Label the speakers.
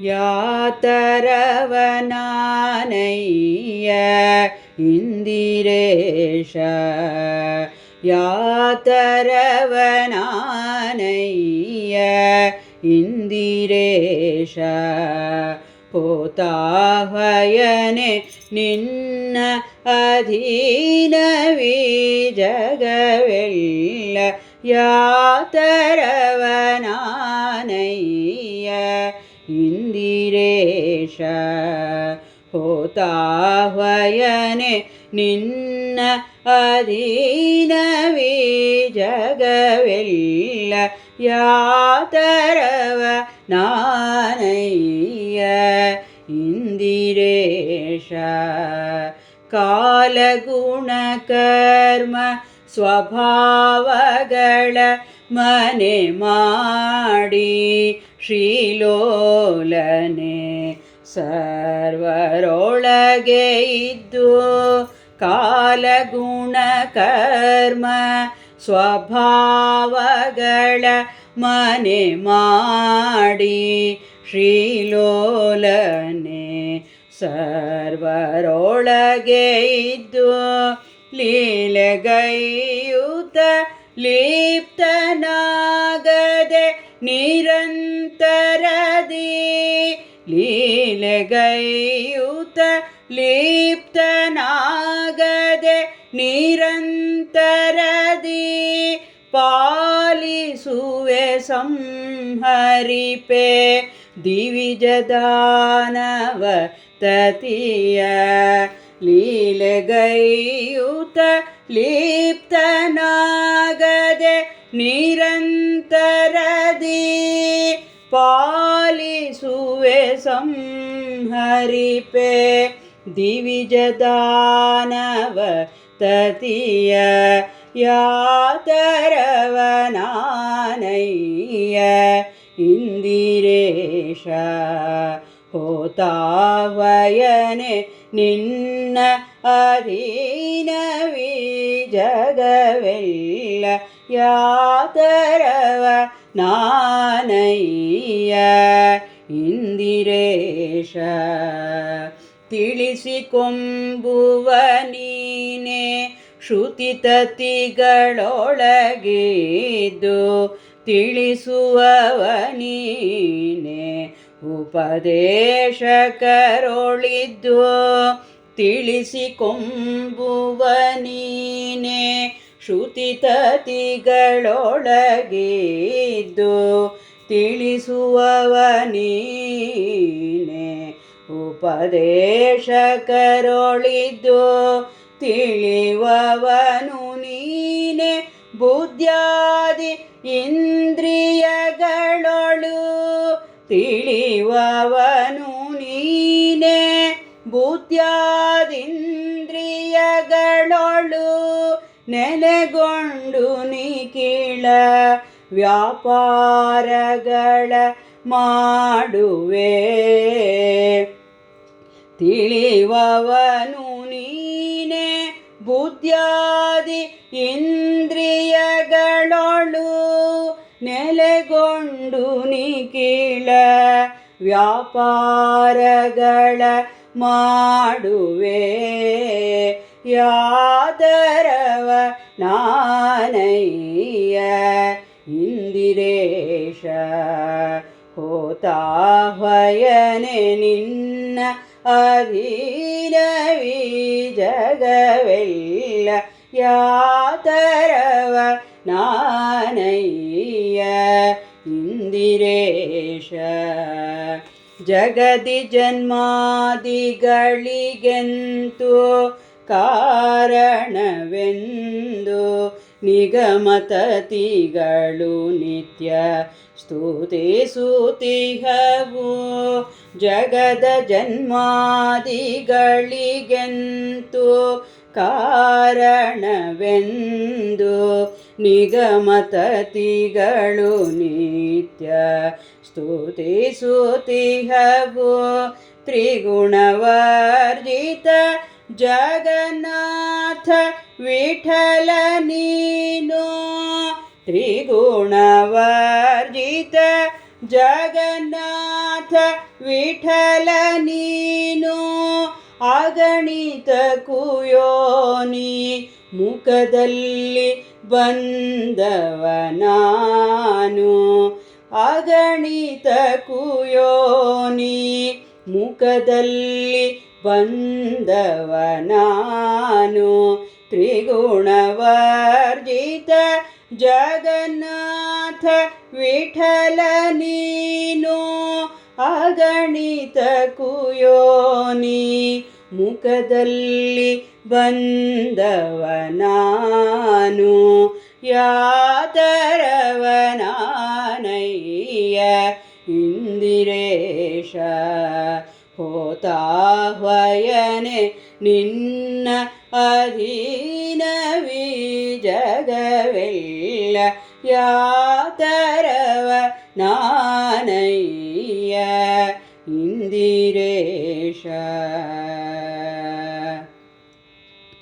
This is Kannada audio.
Speaker 1: ಯಾತರವನಾನಯ್ಯ ಇಂದಿರೇಶ ಯಾತರವನಾನಯ್ಯ ಇಂದಿರೇಶ ಹೋತಾಹಯನೆ ನಿನ್ನ ಅಧೀನವೀ ಜಗವೆಲ್ಲ ಯಾತರವನಾನಯ್ಯ ಹೋತಾಹ್ವಯನೆ ನಿನ್ನ ಅಧೀನವೀ ಜಗವೆಲ್ಲ ಯಾತರವ ನಾನಯ್ಯ ಇಂದಿರೇಶ ಕಾಲಗುಣ ಕರ್ಮ ಸ್ವಭಾವಗಳ ಮನೆ ಮಾಡಿ ಶ್ರೀಲೋಲನೆ ಸರ್ವರೊಳಗೆ ಇದ್ದು ಕಾಲಗುಣ ಕರ್ಮ ಸ್ವಭಾವಗಳ ಮನೆ ಮಾಡಿ ಶ್ರೀಲೋಲನೆ ಸರ್ವರೊಳಗೆ ಇದ್ದು ಲೀಲೆಗೈಯುತ ಲಿಪ್ತನಾಗದೆ ಲೀಲೆಗೈಯುತ ಲಿಪ್ತನಾಗದೆ ನಿರಂತರದಿ ಪಾಲಿಸುವೆ ಸಂಹರಿಪೆ ದಿವಿಜದಾನವ ತತಿಯ ಲೀಲೆಗೈಯುತ ಲಿಪ್ತನಾಗದೆ ನಿರಂತರದಿ ಪಾಲಿಸುವೆ हरिपे दिविजदानव ततीय यातरवनानय्य इन्दिरेश होतावयने निन्न अधीनविजगवेल्ल यातरव नानय्य ಇಂದಿರೇಶ ತಿಳಿಸಿಕೊಂಬುವ ನೀನೆ ಶ್ರುತಿತತಿಗಳೊಳಗಿದ್ದು ತಿಳಿಸುವವ ನೀನೆ ಉಪದೇಶಕರೊಳಿದ್ದು ತಿಳಿಸಿಕೊಂಬುವ ನೀನೆ ಶ್ರುತಿತತಿಗಳೊಳಗಿದ್ದು ತಿಳಿಸುವವ ನೀನೆ ಉಪದೇಶಕರೊಳಿದ್ದು ತಿಳಿವವನು ನೀನೆ ಬುದ್ಧ್ಯಾದಿ ಇಂದ್ರಿಯಗಳೊಳು ತಿಳಿವವನು ನೀನೆ ಬುದ್ಧ್ಯಾದಿಂದ್ರಿಯಗಳೊಳು ನೆಲೆಗೊಂಡು ನಿಖಿಳ ವ್ಯಾಪಾರಗಳ ಮಾಡುವೆ. ತಿಳಿವವನು ನೀನೆ ಬುದ್ಧ್ಯಾದಿ ಇಂದ್ರಿಯಗಳೊಳು ನೆಲೆಗೊಂಡು ನಿಖಿಳ ವ್ಯಾಪಾರಗಳ ಮಾಡುವೆ. ಯಾದರವ ನಾನಯ್ಯ ಇಂದಿರೇಶ ಹೋತಾಹ್ವಯನೆ ನಿನ್ನ ಅಧೀನವೀ ಜಗವೆಲ್ಲ ಯಾತರವ ನಾನಯ್ಯ ಇಂದಿರೇಶ ಜಗದಿ ಜನ್ಮಾದಿಗಳಿಗೆಂತು ಕಾರಣವೆಂದು ನಿಗಮತತಿಗಳು ನಿತ್ಯ ಸ್ತುತಿಸುತಿಹವು ಜಗದ ಜನ್ಮಾದಿಗಳಿಗೆಂತು ಕಾರಣವೆಂದು ನಿಗಮತತಿಗಳು ನಿತ್ಯ ಸ್ತುತಿಸುತಿಹವು ತ್ರಿಗುಣವರ್ಜಿತ ತ್ರಿಗುಣವರ್ಜಿತ ಜಗನ್ನಾಥ ವಿಠಲ ನೀನು. ಅಗಣಿತ ಕುಯೋನಿ ಮುಖದಲ್ಲಿ ಬಂದವನಾನು. ಅಗಣಿತ ಕುಯೋನಿ ಮುಖದಲ್ಲಿ ಬಂದವನಾನು. ತ್ರಿಗುಣವರ್ಜಿತ ಜಗನ್ನಾಥ ವಿಠಲ ನೀನು ಅಗಣಿತ ಕುಯೋನಿ ಮುಖದಲ್ಲಿ ಬಂದವನಾನು ಯಾತರವನಾನಯ್ಯ ಇಂದಿರೇಶ ಹೋತಾಹ್ವಯನೆ ನಿನ್ನ ಅಧೀನವಿ ಜಗವೆಲ್ಲ ಯಾತರವ ನಾನಯ್ಯ ಇಂದಿರೇಶ